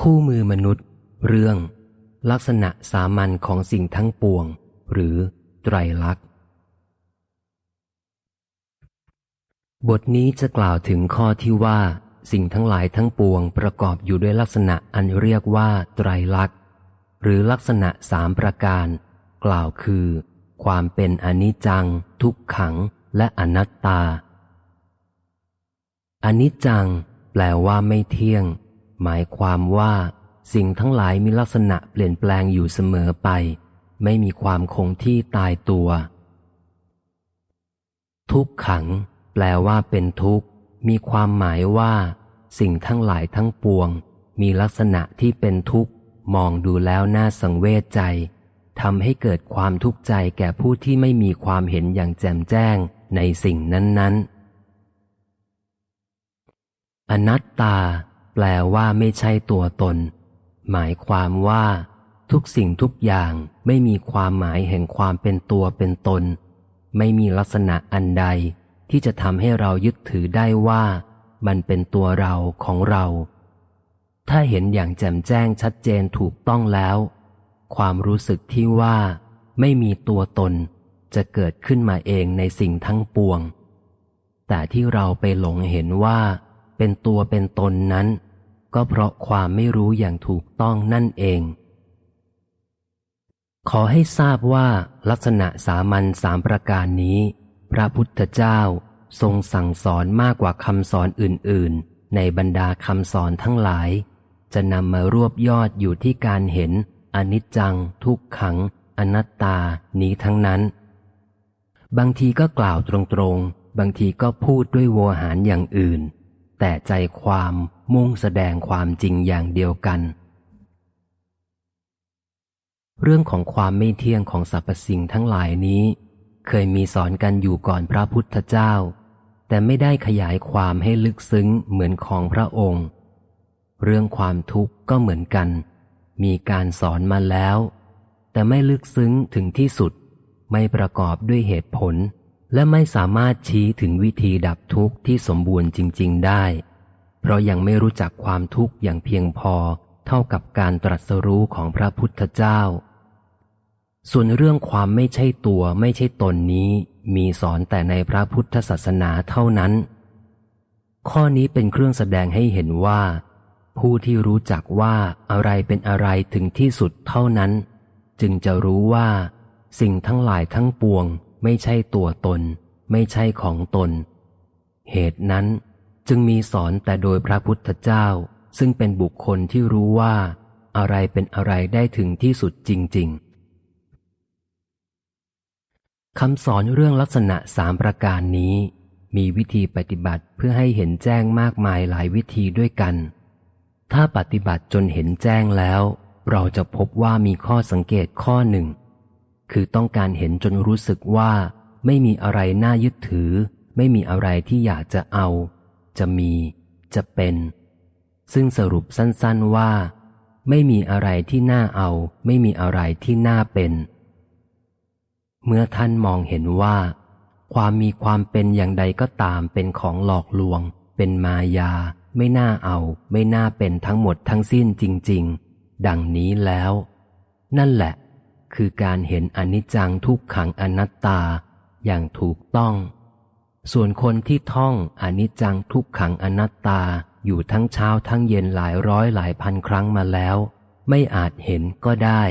คู่มือมนุษย์ เรื่อง ลักษณะสามัญของสิ่งทั้งปวง หรือไตรลักษณ์ บทนี้จะกล่าวถึงข้อที่ว่า สิ่งทั้งหลายทั้งปวงประกอบอยู่ด้วยลักษณะอันเรียกว่าไตรลักษณ์ หรือลักษณะสามประการ กล่าวคือ ความเป็นอนิจจัง ทุกขัง และอนัตตาอนิจจัง แปลว่าไม่เที่ยง หมายความว่าสิ่งทั้งหลายมีลักษณะเปลี่ยนแปลงอยู่เสมอไป ไม่มีความคงที่ตายตัว ทุกขัง แปลว่าเป็นทุกข์ มีความหมายว่า สิ่งทั้งหลายทั้งปวง มีลักษณะที่เป็นทุกข์ มองดูแล้วน่าสังเวชใจทำให้เกิดความทุกข์ใจแก่ผู้ที่ไม่มีความเห็นอย่างแจ่มแจ้งในสิ่งนั้น ๆ อนัตตา แปลว่าไม่ใช่ตัวตน หมายความว่า ทุกสิ่งทุกอย่างไม่มีความหมายแห่งความเป็นตัวเป็นตน ไม่มีลักษณะอันใด ที่จะทำให้เรายึดถือได้ว่า มันเป็นตัวเราของเรา ถ้าเห็นอย่างแจ่มแจ้งชัดเจนถูกต้องแล้ว ความรู้สึกที่ว่า ไม่มีตัวตน จะเกิดขึ้นมาเองในสิ่งทั้งปวง แต่ที่เราไปหลงเห็นว่าเป็นตัวเป็นตนนั้น ก็เพราะความไม่รู้อย่างถูกต้องนั่นเอง ขอให้ทราบว่าลักษณะสามัญสามประการนี้ พระพุทธเจ้าทรงสั่งสอนมากกว่าคำสอนอื่น ๆ ในบรรดาคำสอนทั้งหลาย จะนำมารวบยอดอยู่ที่การเห็น อนิจจัง ทุกขัง อนัตตานี้ทั้งนั้น บางทีก็กล่าวตรงๆ บางทีก็พูดด้วยโวหารอย่างอื่น แต่ใจความมุ่งแสดงความจริงอย่างเดียวกัน เรื่องของความไม่เที่ยงของสรรพสิ่งทั้งหลายนี้ เคยมีสอนกันอยู่ก่อนพระพุทธเจ้า แต่ไม่ได้ขยายความให้ลึกซึ้งเหมือนของพระองค์ เรื่องความทุกข์ก็เหมือนกัน มีการสอนมาแล้ว แต่ไม่ลึกซึ้งถึงที่สุด ไม่ประกอบด้วยเหตุผล และไม่สามารถชี้ถึงวิธีดับทุกข์ที่สมบูรณ์จริง ๆ ได้ เพราะยังไม่รู้จักความทุกข์อย่างเพียงพอเท่ากับการตรัสรู้ของพระพุทธเจ้า ส่วนเรื่องความไม่ใช่ตัวไม่ใช่ตนนี้ มีสอนแต่ในพระพุทธศาสนาเท่านั้น ข้อนี้เป็นเครื่องแสดงให้เห็นว่า ผู้ที่รู้จักว่าอะไรเป็นอะไรถึงที่สุดเท่านั้น จึงจะรู้ว่า สิ่งทั้งหลายทั้งปวง ไม่ใช่ตัวตน ไม่ใช่ของตน เหตุนั้นจึงมีสอนแต่โดยพระพุทธเจ้า ซึ่งเป็นบุคคลที่รู้ว่า อะไรเป็นอะไรได้ถึงที่สุดจริง ๆคำสอนเรื่องลักษณะสามประการนี้ มีวิธีปฏิบัติเพื่อให้เห็นแจ้งมากมายหลายวิธีด้วยกัน ถ้าปฏิบัติจนเห็นแจ้งแล้ว เราจะพบว่ามีข้อสังเกตข้อหนึ่ง คือต้องการเห็นจนรู้สึกว่า ไม่มีอะไรน่ายึดถือ ไม่มีอะไรที่อยากจะเอา จะมี จะเป็น ซึ่งสรุปสั้น ๆว่า ไม่มีอะไรที่น่าเอา ไม่มีอะไรที่น่าเป็น เมื่อท่านมองเห็นว่า ความมีความเป็นอย่างใดก็ตามเป็นของหลอกลวง เป็นมายา ไม่น่าเอา ไม่น่าเป็นทั้งหมดทั้งสิ้นจริง ๆ ดังนี้แล้ว นั่นแหละ คือการเห็นอนิจจังทุกขังอนัตตาอย่างถูกต้อง ส่วนคนที่ท่องอนิจจังทุกขังอนัตตาอยู่ทั้งเช้าทั้งเย็นหลายร้อยหลายพันครั้งมาแล้ว ไม่อาจเห็นก็ได้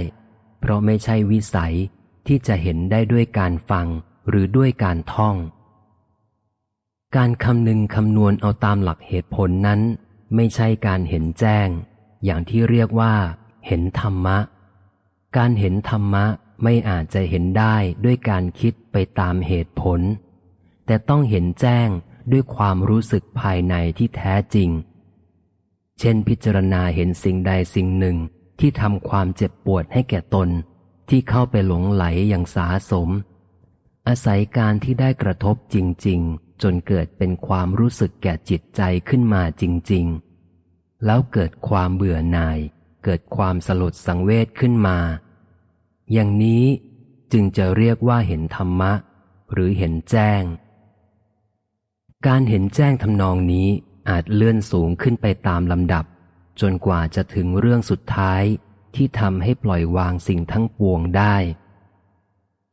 เพราะไม่ใช่วิสัยที่จะเห็นได้ด้วยการฟังหรือด้วยการท่อง การคำนึงคำนวณเอาตามหลักเหตุผลนั้น ไม่ใช่การเห็นแจ้ง อย่างที่เรียกว่า เห็นธรรมะ การเห็นธรรมะไม่อาจจะเห็นได้ด้วยการคิดไปตามเหตุผล แต่ต้องเห็นแจ้งด้วยความรู้สึกภายในที่แท้จริง เช่นพิจารณาเห็นสิ่งใดสิ่งหนึ่งที่ทำความเจ็บปวดให้แก่ตน ที่เข้าไปหลงไหลอย่างสาสม อาศัยการที่ได้กระทบจริง ๆ จนเกิดเป็นความรู้สึกแก่จิตใจขึ้นมาจริง ๆ แล้วเกิดความเบื่อหน่าย เกิดความสลดสังเวชขึ้นมา อย่างนี้จึงจะเรียกว่าเห็นธรรมะ หรือเห็นแจ้ง การเห็นแจ้งทำนองนี้อาจเลื่อนสูงขึ้นไปตามลำดับ จนกว่าจะถึงเรื่องสุดท้ายที่ทำให้ปล่อยวางสิ่งทั้งปวงได้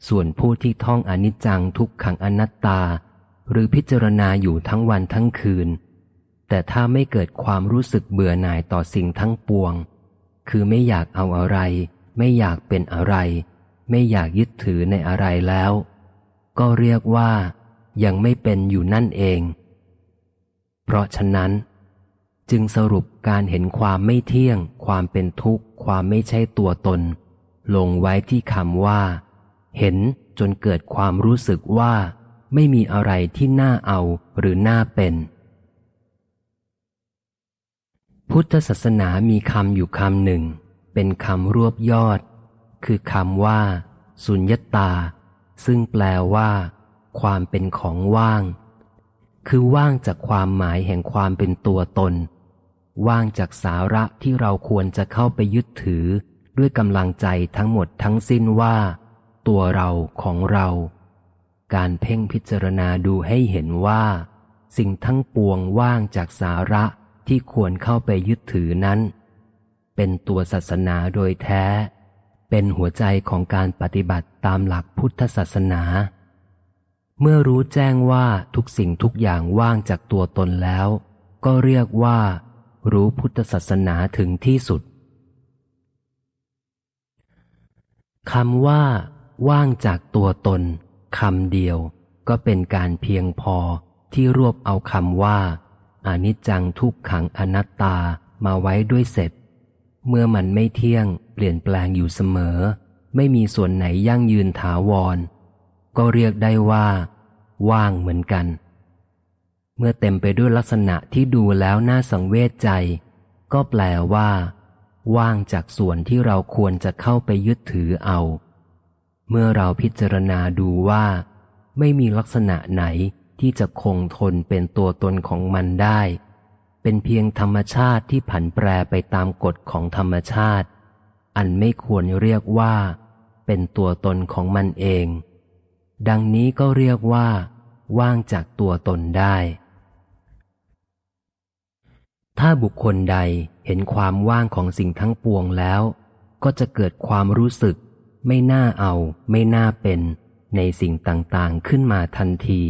ส่วนผู้ที่ท่องอนิจจังทุกขังอนัตตา หรือพิจารณาอยู่ทั้งวันทั้งคืน แต่ถ้าไม่เกิดความรู้สึกเบื่อหน่ายต่อสิ่งทั้งปวง คือไม่อยากเอาอะไร ไม่อยากเป็นอะไร ไม่อยากยึดถือในอะไรแล้ว ก็เรียกว่ายังไม่เป็นอยู่นั่นเอง เพราะฉะนั้น จึงสรุปการเห็นความไม่เที่ยง ความเป็นทุกข์ ความไม่ใช่ตัวตน ลงไว้ที่คำว่า เห็นจนเกิดความรู้สึกว่า ไม่มีอะไรที่น่าเอาหรือน่าเป็น พุทธศาสนามีคำอยู่คำหนึ่ง เป็นคำรวบยอด คือคำว่า สุญญตา ซึ่งแปลว่า ความเป็นของว่าง คือว่างจากความหมายแห่งความเป็นตัวตน ว่างจากสาระที่เราควรจะเข้าไปยึดถือ ด้วยกำลังใจทั้งหมดทั้งสิ้นว่า ตัวเราของเรา การเพ่งพิจารณาดูให้เห็นว่า สิ่งทั้งปวงว่างจากสาระที่ควรเข้าไปยึดถือนั้น เป็นตัวศาสนาโดยแท้ เป็นหัวใจของการปฏิบัติตามหลักพุทธศาสนา เมื่อรู้แจ้งว่าทุกสิ่งทุกอย่างว่างจากตัวตนแล้ว ก็เรียกว่า รู้พุทธศาสนาถึงที่สุดคำว่า ว่างจากตัวตนคำเดียวก็เป็นการเพียงพอที่รวบเอาคำว่าอนิจจังทุกขังอนัตตามาไว้ด้วยเสร็จ เมื่อมันไม่เที่ยง เปลี่ยนแปลงอยู่เสมอ ไม่มีส่วนไหนยั่งยืนถาวร ก็เรียกได้ว่า ว่างเหมือนกัน เมื่อเต็มไปด้วยลักษณะที่ดูแล้วน่าสังเวชใจ ก็แปลว่า ว่างจากส่วนที่เราควรจะเข้าไปยึดถือเอา เมื่อเราพิจารณาดูว่า ไม่มีลักษณะไหนที่จะคงทนเป็นตัวตนของมันได้ เป็นเพียงธรรมชาติที่ผันแปรไปตามกฎของธรรมชาติ อันไม่ควรเรียกว่า เป็นตัวตนของมันเอง ดังนี้ก็เรียกว่า ว่างจากตัวตนได้ ถ้าบุคคลใดเห็นความว่างของสิ่งทั้งปวงแล้ว ก็จะเกิดความรู้สึก ไม่น่าเอา ไม่น่าเป็น ในสิ่งต่างๆขึ้นมาทันที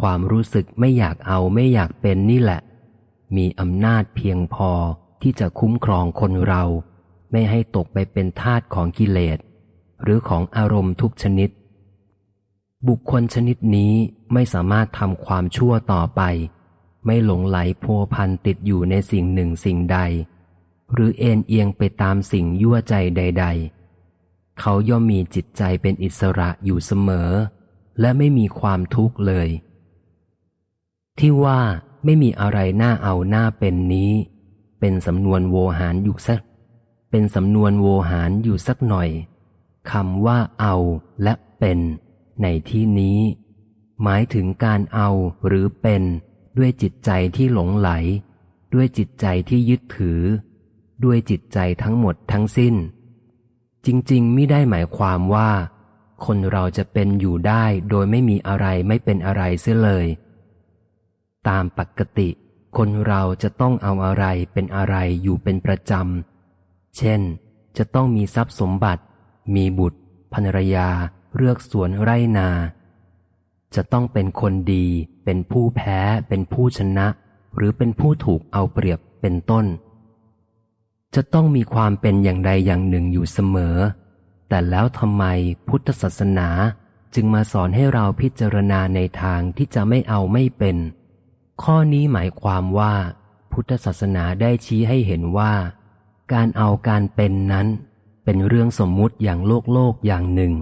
ความรู้สึกไม่อยากเอาไม่อยากเป็นนี่แหละ มีอำนาจเพียงพอที่จะคุ้มครองคนเรา ไม่ให้ตกไปเป็นทาสของกิเลส หรือของอารมณ์ทุกชนิด บุคคลชนิดนี้ไม่สามารถทำความชั่วต่อไป ไม่หลงไหลโพพันติดอยู่ในสิ่งหนึ่งสิ่งใด หรือเอ็นเอียงไปตามสิ่งยั่วใจใด ๆ เขาย่อมมีจิตใจเป็นอิสระอยู่เสมอ และไม่มีความทุกข์เลย ที่ว่า ไม่มีอะไรน่าเอาหน้าเป็นนี้ เป็นสำนวนโวหารอยู่สัก เป็นสำนวนโวหารอยู่สักหน่อยคำว่าเอาและเป็น ในที่นี้ หมายถึงการเอาหรือเป็นด้วยจิตใจที่หลงไหล ด้วยจิตใจที่ยึดถือ ด้วยจิตใจทั้งหมดทั้งสิ้น จริงๆไม่ได้หมายความว่า คนเราจะเป็นอยู่ได้โดยไม่มีอะไรไม่เป็นอะไรเสียเลย ตามปกติ คนเราจะต้องเอาอะไรเป็นอะไรอยู่เป็นประจำ เช่น จะต้องมีทรัพย์สมบัติ มีบุตรภรรยา เลือกสวนไร่นา จะต้องเป็นคนดี เป็นผู้แพ้ เป็นผู้ชนะ หรือเป็นผู้ถูกเอาเปรียบเป็นต้น จะต้องมีความเป็นอย่างใดอย่างหนึ่งอยู่เสมอ แต่แล้วทำไมพุทธศาสนาจึงมาสอนให้เราพิจารณาในทางที่จะไม่เอาไม่เป็น ข้อนี้หมายความว่า พุทธศาสนาได้ชี้ให้เห็นว่า การเอาการเป็นนั้น เป็นเรื่องสมมุติอย่างโลกโลกอย่างหนึ่ง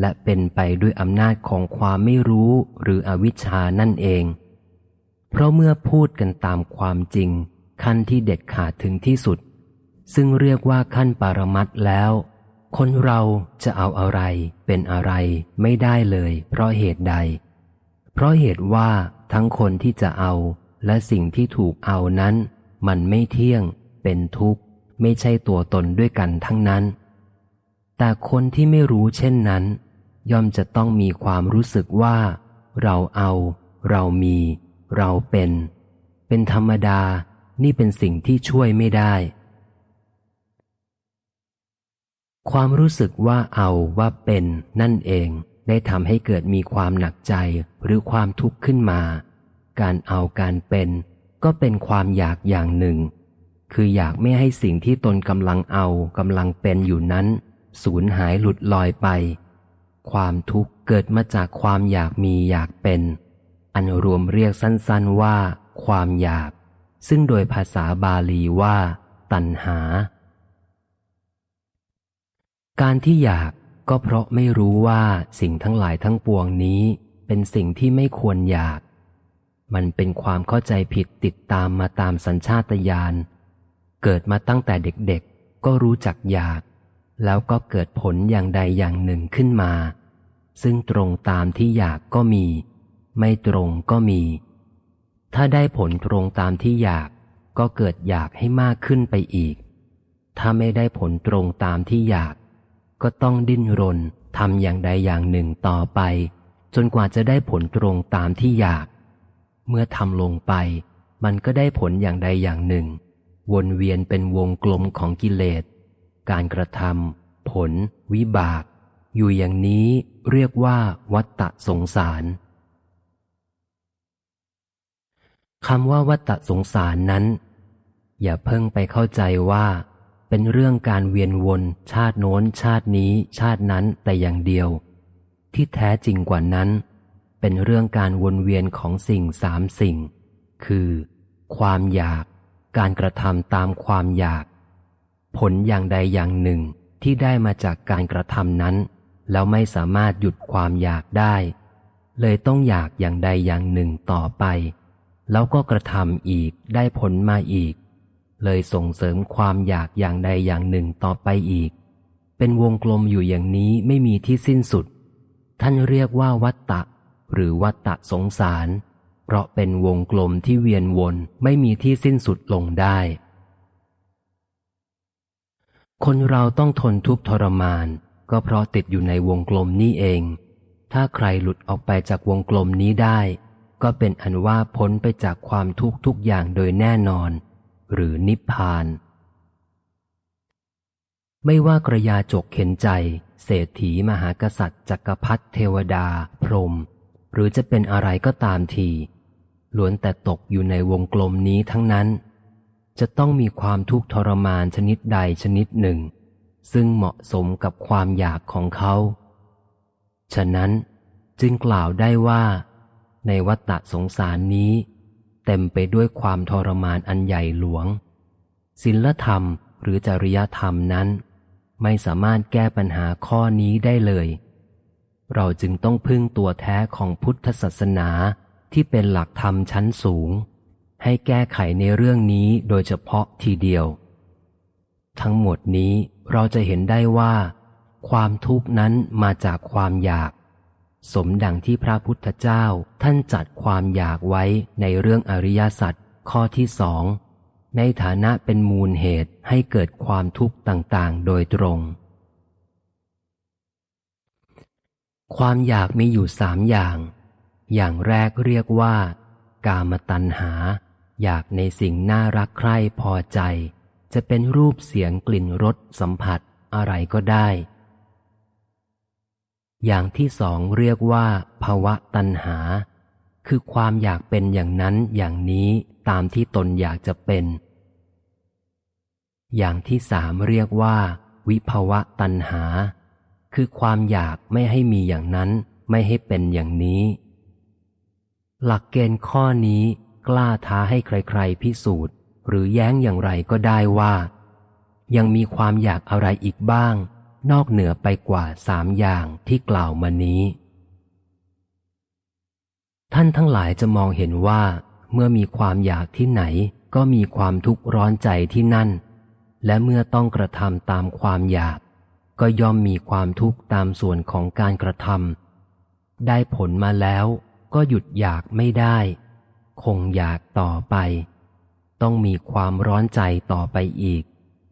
และเป็นไปด้วยอำนาจของความไม่รู้หรืออวิชชานั่นเอง เพราะเมื่อพูดกันตามความจริง ขั้นที่เด็ดขาดถึงที่สุด ซึ่งเรียกว่าขั้นปรมัตแล้ว คนเราจะเอาอะไรเป็นอะไรไม่ได้เลย เพราะเหตุใด เพราะเหตุว่า ทั้งคนที่จะเอาและสิ่งที่ถูกเอานั้น มันไม่เที่ยง เป็นทุกข์ ไม่ใช่ตัวตนด้วยกันทั้งนั้น แต่คนที่ไม่รู้เช่นนั้น ย่อมจะต้องมีความรู้สึกว่า เราเอา เรามี เราเป็น เป็นธรรมดานี่เป็นสิ่งที่ช่วยไม่ได้ ความรู้สึกว่าเอาว่าเป็นนั่นเอง ได้ทำให้เกิดมีความหนักใจหรือความทุกข์ขึ้นมา การเอาการเป็น ก็เป็นความอยากอย่างหนึ่ง คืออยากไม่ให้สิ่งที่ตนกำลังเอากำลังเป็นอยู่นั้น สูญหายหลุดลอยไป ความทุกข์เกิดมาจากความอยากมีอยากเป็น อันรวมเรียกสั้นๆว่า ความอยาก ซึ่งโดยภาษาบาลีว่า ตัณหา การที่อยาก ก็เพราะไม่รู้ว่าสิ่งทั้งหลายทั้งปวงนี้ เป็นสิ่งที่ไม่ควรอยาก มันเป็นความเข้าใจผิดติดตามมาตามสัญชาตญาณเกิดมาตั้งแต่เด็กๆ ก็รู้จักอยาก แล้วก็เกิดผลอย่างใดอย่างหนึ่งขึ้นมา ซึ่งตรงตามที่อยากก็มี ไม่ตรงก็มี ถ้าได้ผลตรงตามที่อยากก็เกิดอยากให้มากขึ้นไปอีก ถ้าไม่ได้ผลตรงตามที่อยาก ก็ต้องดิ้นรนทำอย่างใดอย่างหนึ่งต่อไป จนกว่าจะได้ผลตรงตามที่อยาก เมื่อทำลงไป มันก็ได้ผลอย่างใดอย่างหนึ่ง วนเวียนเป็นวงกลมของกิเลส การกระทำผล วิบาก อยู่อย่างนี้เรียกว่าวัตตะสงสารคำว่าวัตตะสงสารนั้น อย่าเพิ่งไปเข้าใจว่า เป็นเรื่องการเวียนวน ชาติโน้น ชาตินี้ ชาตินั้นแต่อย่างเดียว ที่แท้จริงกว่านั้น เป็นเรื่องการวนเวียนของสิ่งสามสิ่ง คือ ความอยาก การกระทำตามความอยาก ผลอย่างใดอย่างหนึ่งที่ได้มาจากการกระทำนั้น แล้วไม่สามารถหยุดความอยากได้ เลยต้องอยากอย่างใดอย่างหนึ่งต่อไป แล้วก็กระทำอีกได้ผลมาอีก เลยส่งเสริมความอยากอย่างใดอย่างหนึ่งต่อไปอีก เป็นวงกลมอยู่อย่างนี้ไม่มีที่สิ้นสุด ท่านเรียกว่าวัตตะ หรือวัตตะสงสาร เพราะเป็นวงกลมที่เวียนวนไม่มีที่สิ้นสุดลงได้ คนเราต้องทนทุกข์ทรมาน ก็เพราะติดอยู่ในวงกลมนี้เอง ถ้าใครหลุดออกไปจากวงกลมนี้ได้ ก็เป็นอันว่าพ้นไปจากความทุกข์ทุกอย่างโดยแน่นอน หรือนิพพาน ไม่ว่ากระยาจกเข็นใจ เศรษฐีมหากษัตริย์จักรพรรดิเทวดา พรหมหรือจะเป็นอะไรก็ตามทีล้วนแต่ตกอยู่ในวงกลมนี้ทั้งนั้น จะต้องมีความทุกข์ทรมานชนิดใดชนิดหนึ่ง ซึ่งเหมาะสมกับความอยากของเขา ฉะนั้นจึงกล่าวได้ว่า ในวัฏฏะสงสารนี้ เต็มไปด้วยความทรมานอันใหญ่หลวงศิลธรรมหรือจริยธรรมนั้น ไม่สามารถแก้ปัญหาข้อนี้ได้เลย เราจึงต้องพึ่งตัวแท้ของพุทธศาสนาที่เป็นหลักธรรมชั้นสูง ให้แก้ไขในเรื่องนี้โดยเฉพาะทีเดียว ทั้งหมดนี้เราจะเห็นได้ว่า ความทุกข์นั้นมาจากความอยาก สมดังที่พระพุทธเจ้าท่านจัดความอยากไว้ในเรื่องอริยสัจข้อที่สองในฐานะเป็นมูลเหตุให้เกิดความทุกข์ต่างๆ โดยตรง ความอยากมีอยู่สามอย่าง อย่างแรกเรียกว่า กามตัณหา อยากในสิ่งน่ารักใคร่พอใจ จะเป็นรูปเสียงกลิ่นรสสัมผัสอะไรก็ได้ อย่างที่สองเรียกว่าภาวะตัณหา คือความอยากเป็นอย่างนั้นอย่างนี้ตามที่ตนอยากจะเป็น อย่างที่สามเรียกว่า วิภาวะตัณหา คือความอยากไม่ให้มีอย่างนั้นไม่ให้เป็นอย่างนี้ หลักเกณฑ์ข้อนี้กล้าท้าให้ใครๆพิสูจน์ หรือแย้งอย่างไรก็ได้ว่า ยังมีความอยากอะไรอีกบ้าง นอกเหนือไปกว่าสามอย่างที่กล่าวมานี้ ท่านทั้งหลายจะมองเห็นว่า เมื่อมีความอยากที่ไหน ก็มีความทุกข์ร้อนใจที่นั่น และเมื่อต้องกระทำตามความอยาก ก็ย่อมมีความทุกข์ตามส่วนของการกระทำได้ผลมาแล้ว ก็หยุดอยากไม่ได้ คงอยากต่อไป ต้องมีความร้อนใจต่อไปอีก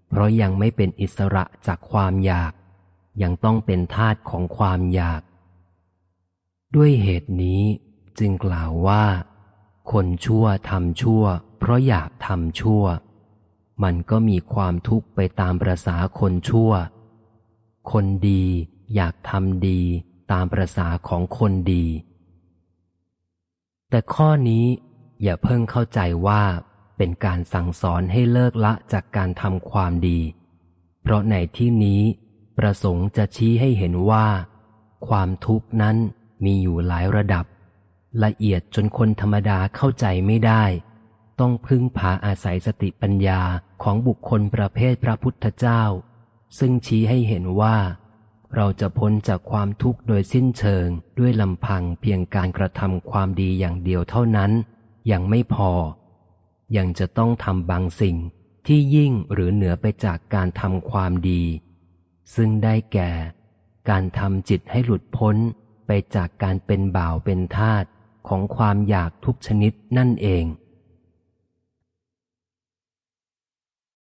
เพราะยังไม่เป็นอิสระจากความอยาก ยังต้องเป็นทาตของความอยาก ด้วยเหตุนี้จึงกล่าวว่า คนชั่วทำชั่ว เพราะอยากทำชั่ว มันก็มีความทุกข์ไปตามประษาคนชั่ว คนดีอยากทำดีตามประษาของคนดี แต่ข้อนี้อย่าเพิ่งเข้าใจว่าเป็นการสั่งสอนให้เลิกละจากการทำความดี เพราะในที่นี้ ประสงค์จะชี้ให้เห็นว่า ความทุกข์นั้นมีอยู่หลายระดับ ละเอียดจนคนธรรมดาเข้าใจไม่ได้ ต้องพึ่งพาอาศัยสติปัญญาของบุคคลประเภทพระพุทธเจ้า ซึ่งชี้ให้เห็นว่า เราจะพ้นจากความทุกข์โดยสิ้นเชิงด้วยลำพังเพียงการกระทำความดีอย่างเดียวเท่านั้น ยังไม่พอ ยังจะต้องทำบางสิ่งที่ยิ่งหรือเหนือไปจากการทำความดี ซึ่งได้แก่ การทำจิตให้หลุดพ้นไปจากการเป็นบ่าวเป็นทาสของความอยากทุกชนิดนั่นเอง